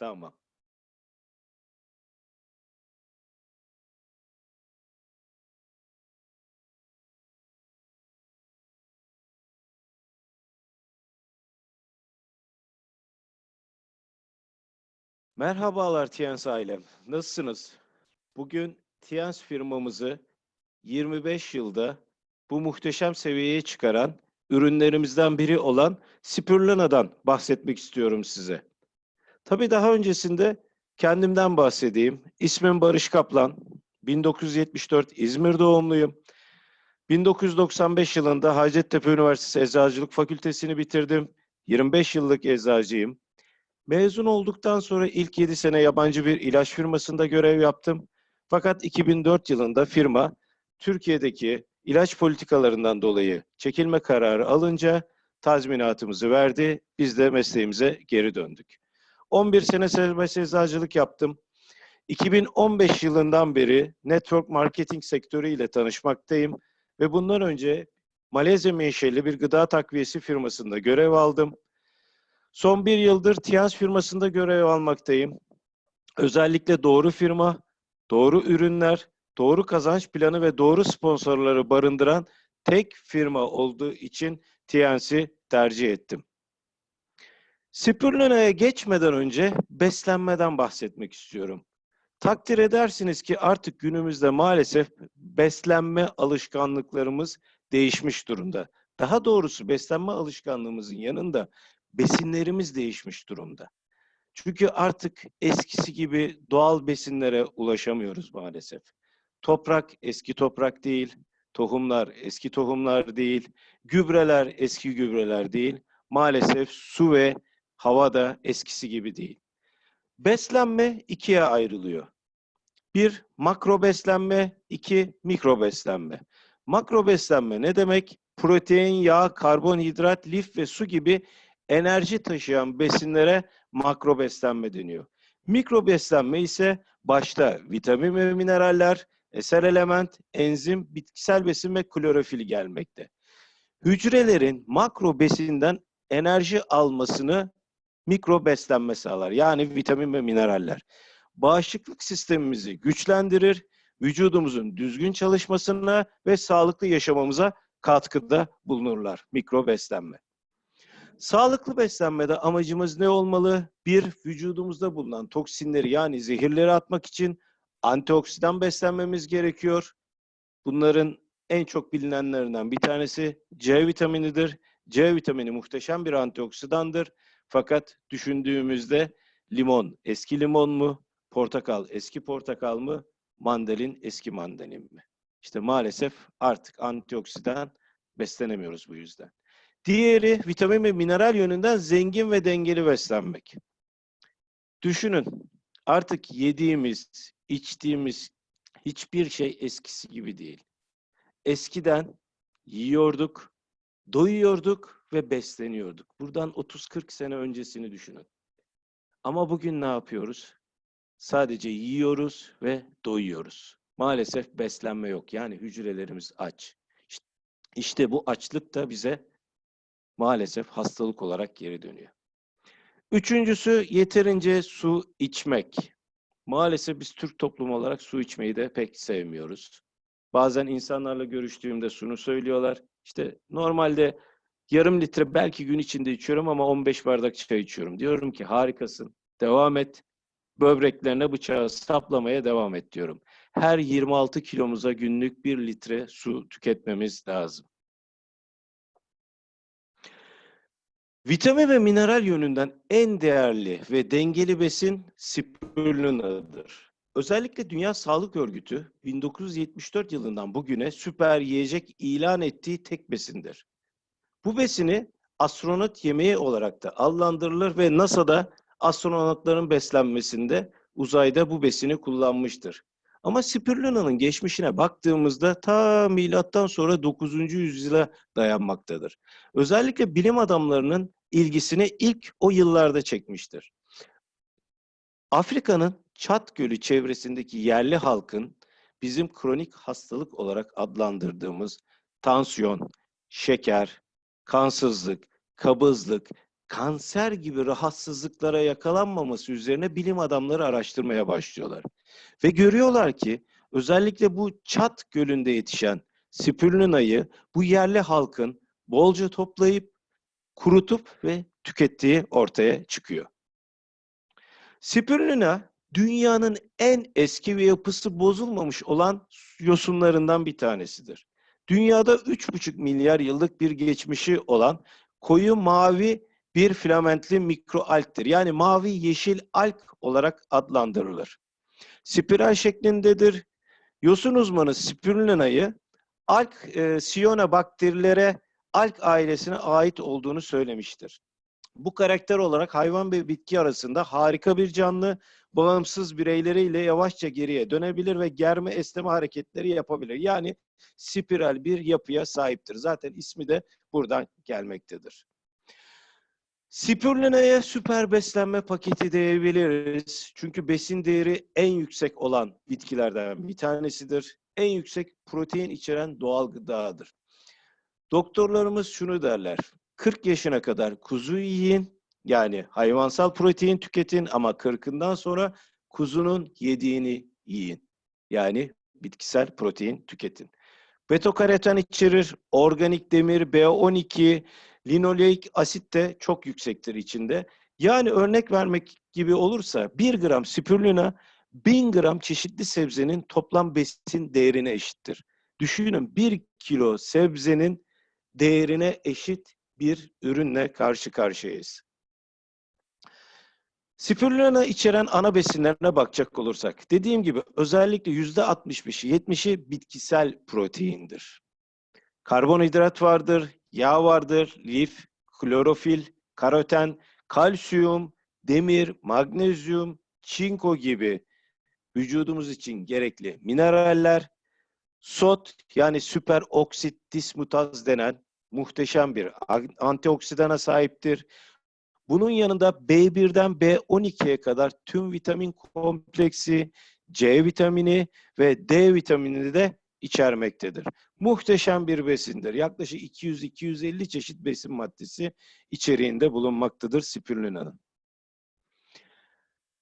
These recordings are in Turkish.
Tamam. Merhabalar Tiyans ailem. Nasılsınız? Bugün Tiyans firmamızı 25 yılda bu muhteşem seviyeye çıkaran ürünlerimizden biri olan Spirullina'dan bahsetmek istiyorum size. Tabii daha öncesinde kendimden bahsedeyim. İsmim Barış Kaplan. 1974 İzmir doğumluyum. 1995 yılında Hacettepe Üniversitesi Eczacılık Fakültesini bitirdim. 25 yıllık eczacıyım. Mezun olduktan sonra ilk 7 sene yabancı bir ilaç firmasında görev yaptım. Fakat 2004 yılında firma Türkiye'deki ilaç politikalarından dolayı çekilme kararı alınca tazminatımızı verdi. Biz de mesleğimize geri döndük. 11 sene serbest eczacılık yaptım. 2015 yılından beri network marketing sektörüyle tanışmaktayım ve bundan önce Malezya menşeli bir gıda takviyesi firmasında görev aldım. Son bir yıldır Tiyans firmasında görev almaktayım. Özellikle doğru firma, doğru ürünler, doğru kazanç planı ve doğru sponsorları barındıran tek firma olduğu için Tiyans'i tercih ettim. Spirullina'ya geçmeden önce beslenmeden bahsetmek istiyorum. Takdir edersiniz ki artık günümüzde maalesef beslenme alışkanlıklarımız değişmiş durumda. Daha doğrusu beslenme alışkanlığımızın yanında besinlerimiz değişmiş durumda. Çünkü artık eskisi gibi doğal besinlere ulaşamıyoruz maalesef. Toprak eski toprak değil, tohumlar eski tohumlar değil, gübreler eski gübreler değil. Maalesef su ve hava da eskisi gibi değil. Beslenme ikiye ayrılıyor. Bir makro beslenme, iki mikro beslenme. Makro beslenme ne demek? Protein, yağ, karbonhidrat, lif ve su gibi enerji taşıyan besinlere makro beslenme deniyor. Mikro beslenme ise başta vitamin ve mineraller, eser element, enzim, bitkisel besin ve klorofil gelmekte. Hücrelerin makro besinden enerji almasını mikro beslenme sağlar. Yani vitamin ve mineraller. Bağışıklık sistemimizi güçlendirir, vücudumuzun düzgün çalışmasına ve sağlıklı yaşamamıza katkıda bulunurlar mikro beslenme. Sağlıklı beslenmede amacımız ne olmalı? Bir, vücudumuzda bulunan toksinleri yani zehirleri atmak için antioksidan beslenmemiz gerekiyor. Bunların en çok bilinenlerinden bir tanesi C vitaminidir. C vitamini muhteşem bir antioksidandır. Fakat düşündüğümüzde limon eski limon mu? Portakal eski portakal mı? Mandalin eski mandalin mi? İşte maalesef artık antioksidan beslenemiyoruz bu yüzden. Diğeri vitamin ve mineral yönünden zengin ve dengeli beslenmek. Düşünün artık yediğimiz, içtiğimiz hiçbir şey eskisi gibi değil. Eskiden yiyorduk, doyuyorduk ve besleniyorduk. Buradan 30-40 sene öncesini düşünün. Ama bugün ne yapıyoruz? Sadece yiyoruz ve doyuyoruz. Maalesef beslenme yok. Yani hücrelerimiz aç. İşte, bu açlık da bize maalesef hastalık olarak geri dönüyor. Üçüncüsü yeterince su içmek. Maalesef biz Türk toplumu olarak su içmeyi de pek sevmiyoruz. Bazen insanlarla görüştüğümde şunu söylüyorlar. İşte normalde yarım litre belki gün içinde içiyorum ama 15 bardak çay içiyorum. Diyorum ki harikasın. Devam et. Böbreklerine bıçağı saplamaya devam et diyorum. Her 26 kilomuza günlük 1 litre su tüketmemiz lazım. Vitamin ve mineral yönünden en değerli ve dengeli besin spirulinadır. Özellikle Dünya Sağlık Örgütü 1974 yılından bugüne süper yiyecek ilan ettiği tek besindir. Bu besini astronot yemeği olarak da adlandırılır ve NASA'da astronotların beslenmesinde uzayda bu besini kullanmıştır. Ama spirulina'nın geçmişine baktığımızda ta milattan sonra 9. yüzyıla dayanmaktadır. Özellikle bilim adamlarının ilgisini ilk o yıllarda çekmiştir. Afrika'nın Çat Gölü çevresindeki yerli halkın bizim kronik hastalık olarak adlandırdığımız tansiyon, şeker, kansızlık, kabızlık, kanser gibi rahatsızlıklara yakalanmaması üzerine bilim adamları araştırmaya başlıyorlar. Ve görüyorlar ki özellikle bu Çat Gölü'nde yetişen spirulinayı bu yerli halkın bolca toplayıp kurutup ve tükettiği ortaya çıkıyor. Spirulina dünyanın en eski ve yapısı bozulmamış olan yosunlarından bir tanesidir. Dünyada 3,5 milyar yıllık bir geçmişi olan koyu mavi bir filamentli mikroalgtir. Yani mavi yeşil alg olarak adlandırılır. Spiral şeklindedir. Yosun uzmanı spirulinayı alg e, siyona bakterilere alg ailesine ait olduğunu söylemiştir. Bu karakter olarak hayvan ve bitki arasında harika bir canlı, bağımsız bireyleriyle yavaşça geriye dönebilir ve germe esneme hareketleri yapabilir. Yani spiral bir yapıya sahiptir. Zaten ismi de buradan gelmektedir. Spirulina'ya süper beslenme paketi diyebiliriz. Çünkü besin değeri en yüksek olan bitkilerden bir tanesidir. En yüksek protein içeren doğal gıdadır. Doktorlarımız şunu derler. 40 yaşına kadar kuzu yiyin. Yani hayvansal protein tüketin ama 40'ından sonra kuzunun yediğini yiyin. Yani bitkisel protein tüketin. Beta-karoten içerir, organik demir, B12, linoleik asit de çok yüksektir içinde. Yani örnek vermek gibi olursa 1 gram spirulina 1000 gram çeşitli sebzenin toplam besin değerine eşittir. Düşünün 1 kilo sebzenin değerine eşit bir ürünle karşı karşıyayız. Spirulina içeren ana besinlerine bakacak olursak, dediğim gibi özellikle yüzde 65'i 70'i bitkisel proteindir. Karbonhidrat vardır, yağ vardır, lif, klorofil, karoten, kalsiyum, demir, magnezyum, çinko gibi vücudumuz için gerekli mineraller, sot yani süper oksit dismutaz denen muhteşem bir antioksidana sahiptir. Bunun yanında B1'den B12'ye kadar tüm vitamin kompleksi, C vitamini ve D vitamini de içermektedir. Muhteşem bir besindir. Yaklaşık 200-250 çeşit besin maddesi içeriğinde bulunmaktadır spirulinanın.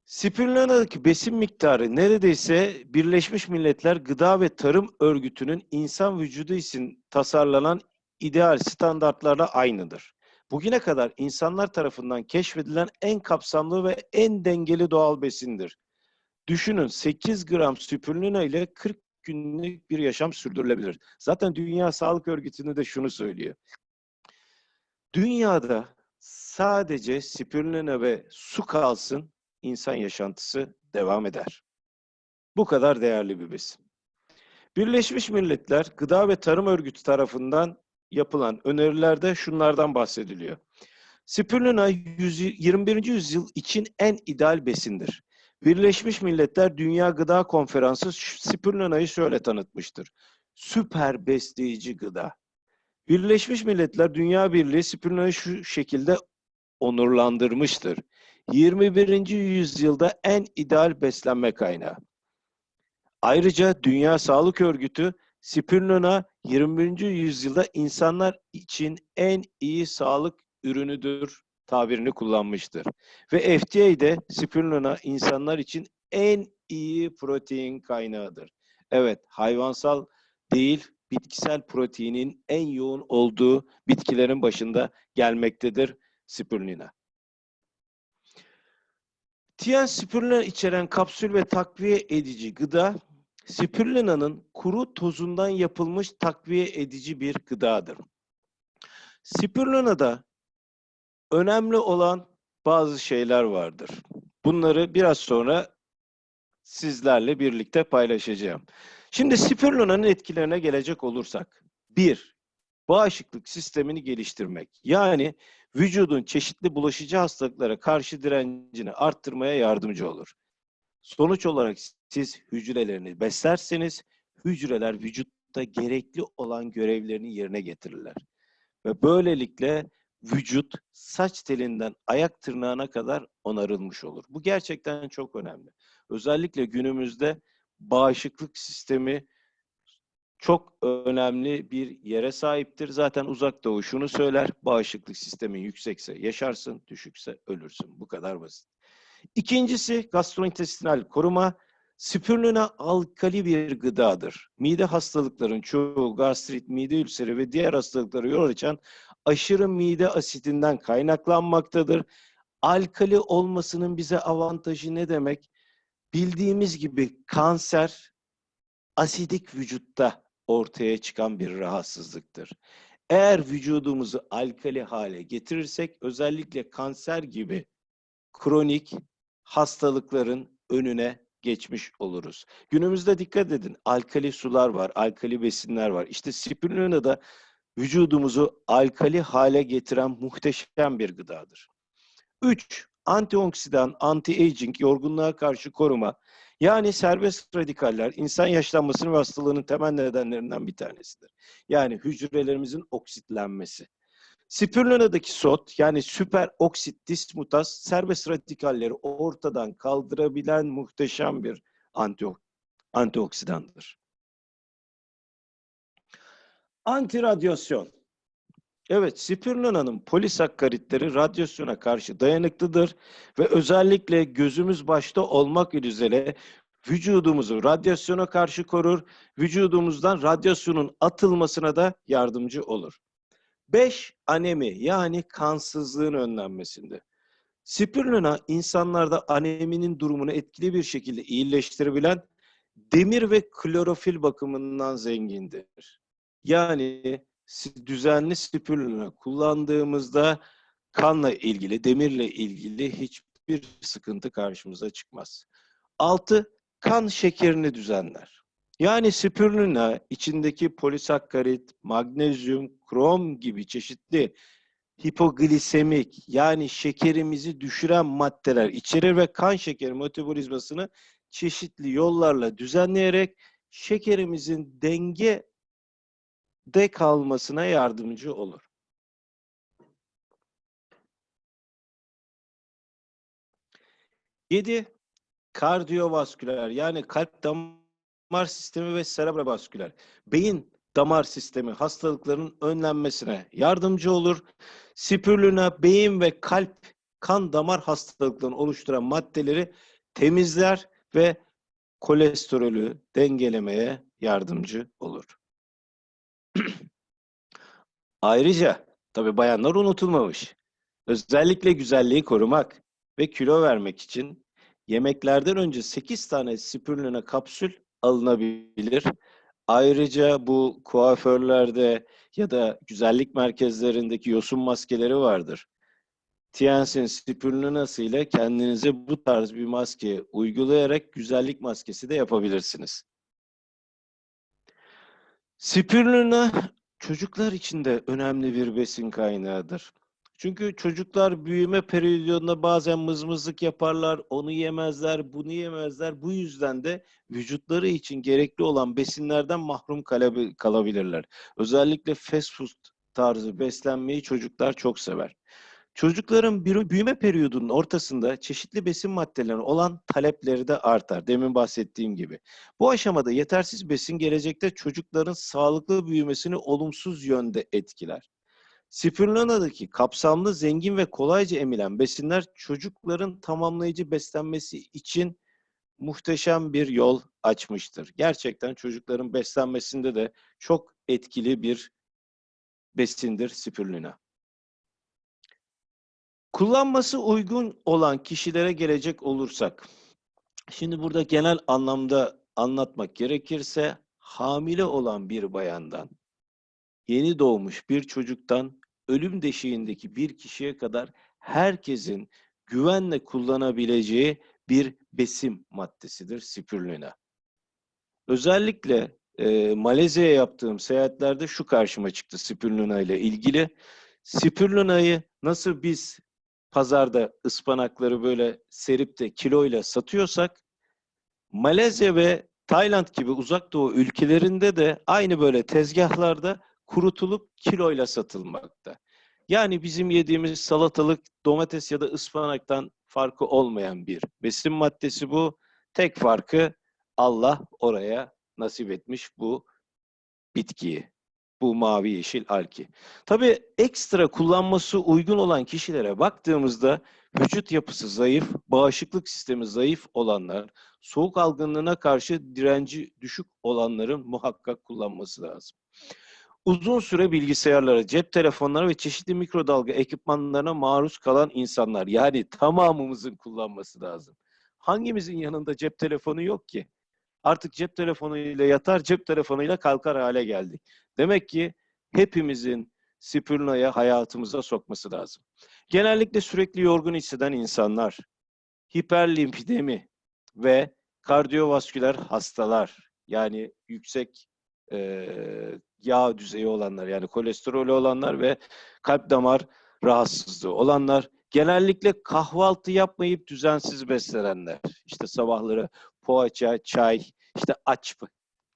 Spirulina'daki besin miktarı neredeyse Birleşmiş Milletler Gıda ve Tarım Örgütü'nün insan vücudu için tasarlanan ideal standartlarla aynıdır. Bugüne kadar insanlar tarafından keşfedilen en kapsamlı ve en dengeli doğal besindir. Düşünün 8 gram spirulina ile 40 günlük bir yaşam sürdürülebilir. Zaten Dünya Sağlık Örgütü'nü de şunu söylüyor. Dünyada sadece spirulina ve su kalsın, insan yaşantısı devam eder. Bu kadar değerli bir besin. Birleşmiş Milletler Gıda ve Tarım Örgütü tarafından yapılan önerilerde şunlardan bahsediliyor. Spirulina 21. yüzyıl için en ideal besindir. Birleşmiş Milletler Dünya Gıda Konferansı spirulina'yı şöyle tanıtmıştır. Süper besleyici gıda. Birleşmiş Milletler Dünya Birliği spirulina'yı şu şekilde onurlandırmıştır. 21. yüzyılda en ideal beslenme kaynağı. Ayrıca Dünya Sağlık Örgütü spirulina 21. yüzyılda insanlar için en iyi sağlık ürünüdür tabirini kullanmıştır. Ve FDA'de spirulina insanlar için en iyi protein kaynağıdır. Evet, hayvansal değil, bitkisel proteinin en yoğun olduğu bitkilerin başında gelmektedir spirulina. Tien spirulina içeren kapsül ve takviye edici gıda, spirulina'nın kuru tozundan yapılmış takviye edici bir gıdadır. Spirulina'da önemli olan bazı şeyler vardır. Bunları biraz sonra sizlerle birlikte paylaşacağım. Şimdi spirulina'nın etkilerine gelecek olursak. Bir, bağışıklık sistemini geliştirmek. Yani vücudun çeşitli bulaşıcı hastalıklara karşı direncini arttırmaya yardımcı olur. Sonuç olarak siz hücrelerini beslerseniz hücreler vücutta gerekli olan görevlerini yerine getirirler. Ve böylelikle vücut saç telinden ayak tırnağına kadar onarılmış olur. Bu gerçekten çok önemli. Özellikle günümüzde bağışıklık sistemi çok önemli bir yere sahiptir. Zaten uzak doğu şunu söyler, bağışıklık sistemin yüksekse yaşarsın, düşükse ölürsün. Bu kadar basit. İkincisi gastrointestinal koruma. Spirulina alkali bir gıdadır. Mide hastalıkların çoğu gastrit, mide ülseri ve diğer hastalıklara yol açan aşırı mide asitinden kaynaklanmaktadır. Alkali olmasının bize avantajı ne demek? Bildiğimiz gibi kanser asidik vücutta ortaya çıkan bir rahatsızlıktır. Eğer vücudumuzu alkali hale getirirsek özellikle kanser gibi kronik hastalıkların önüne geçmiş oluruz. Günümüzde dikkat edin alkali sular var, alkali besinler var. İşte spirulina da vücudumuzu alkali hale getiren muhteşem bir gıdadır. 3. Antioksidan, anti-aging, yorgunluğa karşı koruma. Yani serbest radikaller insan yaşlanmasının ve hastalığının temel nedenlerinden bir tanesidir. Yani hücrelerimizin oksitlenmesi. Spirulina'daki sot yani süper oksit dismutas serbest radikalleri ortadan kaldırabilen muhteşem bir anti antioksidandır. Antiradyasyon. Evet, spirulina'nın polisakkaritleri radyasyona karşı dayanıklıdır ve özellikle gözümüz başta olmak üzere vücudumuzu radyasyona karşı korur, vücudumuzdan radyasyonun atılmasına da yardımcı olur. 5. Anemi yani kansızlığın önlenmesinde. Spirulina insanlarda aneminin durumunu etkili bir şekilde iyileştirebilen demir ve klorofil bakımından zengindir. Yani düzenli spirulina kullandığımızda kanla ilgili, demirle ilgili hiçbir sıkıntı karşımıza çıkmaz. 6. Kan şekerini düzenler. Yani spirulina içindeki polisakkarit, magnezyum, krom gibi çeşitli hipoglisemik yani şekerimizi düşüren maddeler içerir ve kan şekeri metabolizmasını çeşitli yollarla düzenleyerek şekerimizin denge de kalmasına yardımcı olur. Yedi, kardiyovasküler yani kalp damar sistemi ve serebrovasküler. Beyin damar sistemi hastalıklarının önlenmesine yardımcı olur. Spirulina beyin ve kalp kan damar hastalıklarını oluşturan maddeleri temizler ve kolesterolü dengelemeye yardımcı olur. Ayrıca tabii bayanlar unutulmamış. Özellikle güzelliği korumak ve kilo vermek için yemeklerden önce 8 tane spirulina kapsül alınabilir. Ayrıca bu kuaförlerde ya da güzellik merkezlerindeki yosun maskeleri vardır. Tiansin spirulinası ile kendinize bu tarz bir maske uygulayarak güzellik maskesi de yapabilirsiniz. Spirulina çocuklar için de önemli bir besin kaynağıdır. Çünkü çocuklar büyüme periyodunda bazen mızmızlık yaparlar, onu yemezler, bunu yemezler. Bu yüzden de vücutları için gerekli olan besinlerden mahrum kalabilirler. Özellikle fast food tarzı beslenmeyi çocuklar çok sever. Çocukların büyüme periyodunun ortasında çeşitli besin maddelerine olan talepleri de artar. Demin bahsettiğim gibi. Bu aşamada yetersiz besin gelecekte çocukların sağlıklı büyümesini olumsuz yönde etkiler. Spirulina'daki kapsamlı, zengin ve kolayca emilen besinler çocukların tamamlayıcı beslenmesi için muhteşem bir yol açmıştır. Gerçekten çocukların beslenmesinde de çok etkili bir besindir spirulina. Kullanması uygun olan kişilere gelecek olursak, şimdi burada genel anlamda anlatmak gerekirse, hamile olan bir bayandan, yeni doğmuş bir çocuktan, ölüm deşiğindeki bir kişiye kadar herkesin güvenle kullanabileceği bir besin maddesidir spirulina. Özellikle e, Malezya'ya yaptığım seyahatlerde şu karşıma çıktı spirulina ile ilgili. Spirulina'yı nasıl biz pazarda ıspanakları böyle serip de kiloyla satıyorsak Malezya ve Tayland gibi uzak doğu ülkelerinde de aynı böyle tezgahlarda kurutulup kiloyla satılmakta. Yani bizim yediğimiz salatalık, domates ya da ıspanaktan farkı olmayan bir besin maddesi bu. Tek farkı Allah oraya nasip etmiş bu bitkiyi. Bu mavi yeşil alki. Tabii ekstra kullanması uygun olan kişilere baktığımızda vücut yapısı zayıf, bağışıklık sistemi zayıf olanlar, soğuk algınlığına karşı direnci düşük olanların muhakkak kullanması lazım. Uzun süre bilgisayarlara, cep telefonlara ve çeşitli mikrodalga ekipmanlarına maruz kalan insanlar. Yani tamamımızın kullanması lazım. Hangimizin yanında cep telefonu yok ki? Artık cep telefonuyla yatar, cep telefonuyla kalkar hale geldik. Demek ki hepimizin spirulina hayatımıza sokması lazım. Genellikle sürekli yorgun hisseden insanlar, hiperlimpidemi ve kardiyovasküler hastalar, yani yüksek eee, yağ düzeyi olanlar, yani kolesterolü olanlar ve kalp damar rahatsızlığı olanlar, genellikle kahvaltı yapmayıp düzensiz beslenenler, işte sabahları poğaça, çay, işte açma,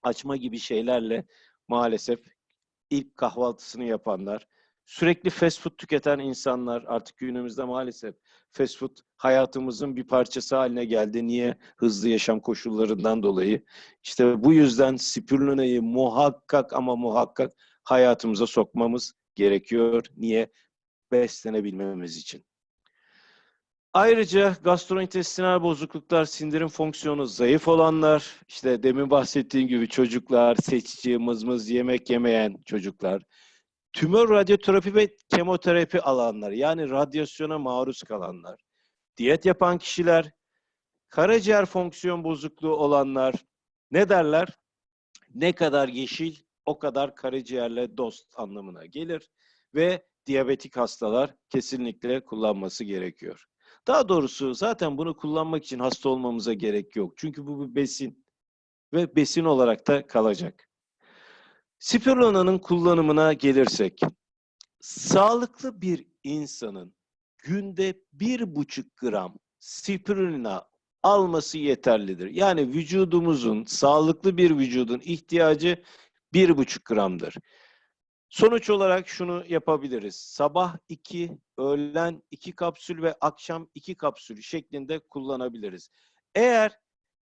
açma gibi şeylerle maalesef ilk kahvaltısını yapanlar, sürekli fast food tüketen insanlar artık günümüzde maalesef fast food hayatımızın bir parçası haline geldi. Niye? Hızlı yaşam koşullarından dolayı. İşte bu yüzden spirulina'yı muhakkak ama muhakkak hayatımıza sokmamız gerekiyor. Niye? Beslenebilmemiz için. Ayrıca gastrointestinal bozukluklar, sindirim fonksiyonu zayıf olanlar, işte demin bahsettiğim gibi çocuklar, seçici, mızmız yemek yemeyen çocuklar, tümör radyoterapi ve kemoterapi alanlar, yani radyasyona maruz kalanlar, diyet yapan kişiler, karaciğer fonksiyon bozukluğu olanlar, ne derler? Ne kadar yeşil, o kadar karaciğerle dost anlamına gelir ve diyabetik hastalar kesinlikle kullanması gerekiyor. Daha doğrusu zaten bunu kullanmak için hasta olmamıza gerek yok. Çünkü bu bir besin ve besin olarak da kalacak. Spirulina'nın kullanımına gelirsek, sağlıklı bir insanın günde bir buçuk gram spirulina alması yeterlidir. Yani vücudumuzun, sağlıklı bir vücudun ihtiyacı bir buçuk gramdır. Sonuç olarak şunu yapabiliriz. Sabah 2, öğlen 2 kapsül ve akşam 2 kapsül şeklinde kullanabiliriz. Eğer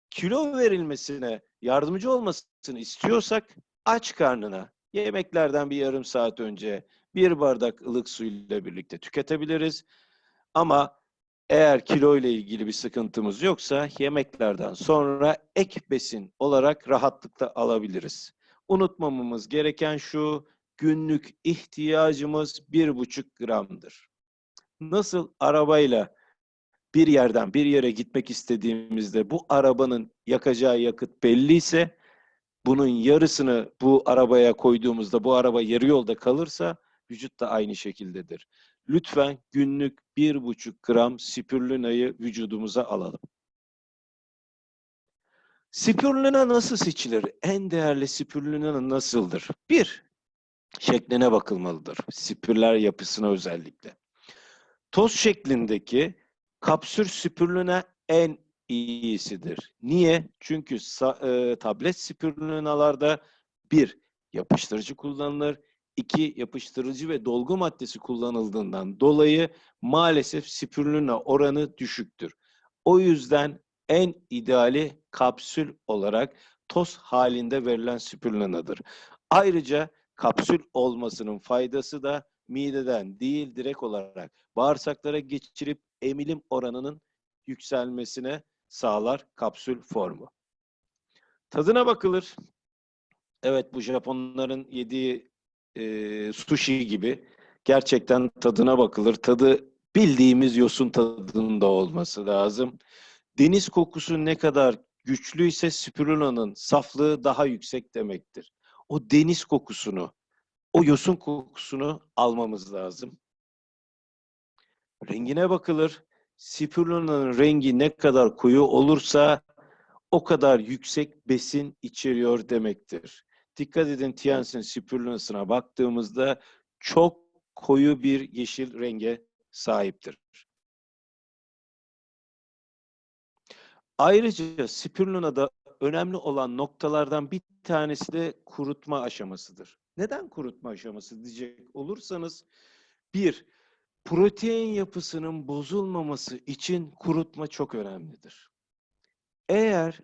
kilo verilmesine yardımcı olmasını istiyorsak aç karnına yemeklerden bir yarım saat önce bir bardak ılık suyla birlikte tüketebiliriz. Ama eğer kilo ile ilgili bir sıkıntımız yoksa yemeklerden sonra ek besin olarak rahatlıkla alabiliriz. Unutmamamız gereken şu, günlük ihtiyacımız bir buçuk gramdır. Nasıl arabayla bir yerden bir yere gitmek istediğimizde bu arabanın yakacağı yakıt belliyse bunun yarısını bu arabaya koyduğumuzda bu araba yarı yolda kalırsa vücut da aynı şekildedir. Lütfen günlük bir buçuk gram spirulina'yı vücudumuza alalım. Spirulina nasıl seçilir? En değerli spirulina nasıldır? Bir, şekline bakılmalıdır. Spirler yapısına özellikle. Toz şeklindeki kapsül spirulina en iyisidir. Niye? Çünkü e, tablet spirulinalarda bir, yapıştırıcı kullanılır. iki yapıştırıcı ve dolgu maddesi kullanıldığından dolayı maalesef spirulina oranı düşüktür. O yüzden en ideali kapsül olarak toz halinde verilen spirulinadır. Ayrıca kapsül olmasının faydası da mideden değil direkt olarak bağırsaklara geçirip emilim oranının yükselmesine sağlar kapsül formu. Tadına bakılır. Evet bu Japonların yediği e, sushi gibi gerçekten tadına bakılır. Tadı bildiğimiz yosun tadında olması lazım. Deniz kokusu ne kadar güçlüyse spirulina'nın saflığı daha yüksek demektir. O deniz kokusunu, o yosun kokusunu almamız lazım. Rengine bakılır. Spirulina'nın rengi ne kadar koyu olursa o kadar yüksek besin içeriyor demektir. Dikkat edin Tianjin spirulina'sına baktığımızda çok koyu bir yeşil renge sahiptir. Ayrıca spirulina'da önemli olan noktalardan bir tanesi de kurutma aşamasıdır. Neden kurutma aşaması diyecek olursanız, bir, protein yapısının bozulmaması için kurutma çok önemlidir. Eğer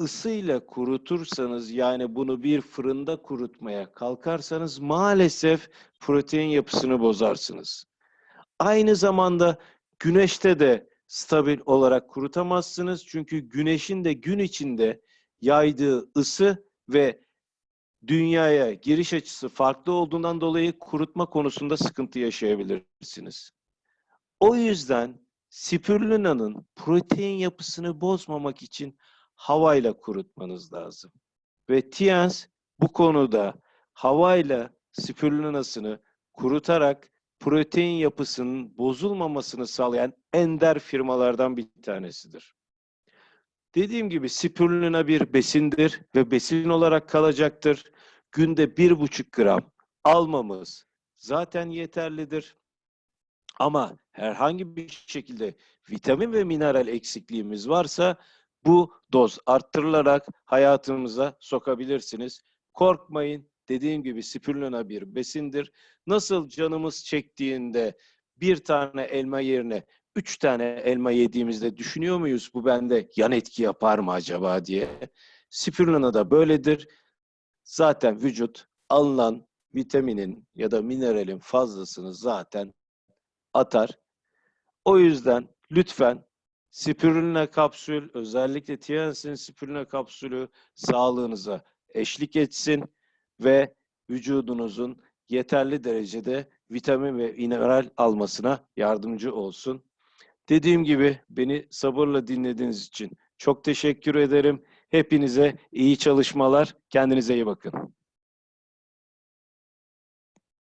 ısıyla kurutursanız yani bunu bir fırında kurutmaya kalkarsanız maalesef protein yapısını bozarsınız. Aynı zamanda güneşte de stabil olarak kurutamazsınız. Çünkü güneşin de gün içinde yaydığı ısı ve dünyaya giriş açısı farklı olduğundan dolayı kurutma konusunda sıkıntı yaşayabilirsiniz. O yüzden spirulina'nın protein yapısını bozmamak için havayla kurutmanız lazım. Ve Tiens bu konuda havayla spirulinasını kurutarak protein yapısının bozulmamasını sağlayan ender firmalardan bir tanesidir. Dediğim gibi spirulina bir besindir ve besin olarak kalacaktır. Günde bir buçuk gram almamız zaten yeterlidir. Ama herhangi bir şekilde vitamin ve mineral eksikliğimiz varsa bu doz arttırılarak hayatımıza sokabilirsiniz. Korkmayın. Dediğim gibi spirulina bir besindir. Nasıl canımız çektiğinde bir tane elma yerine üç tane elma yediğimizde düşünüyor muyuz bu bende yan etki yapar mı acaba diye. Spirulina da böyledir. Zaten vücut alınan vitaminin ya da mineralin fazlasını zaten atar. O yüzden lütfen spirulina kapsül, özellikle tiansin spirulina kapsülü sağlığınıza eşlik etsin ve vücudunuzun yeterli derecede vitamin ve mineral almasına yardımcı olsun. Dediğim gibi beni sabırla dinlediğiniz için çok teşekkür ederim. Hepinize iyi çalışmalar. Kendinize iyi bakın.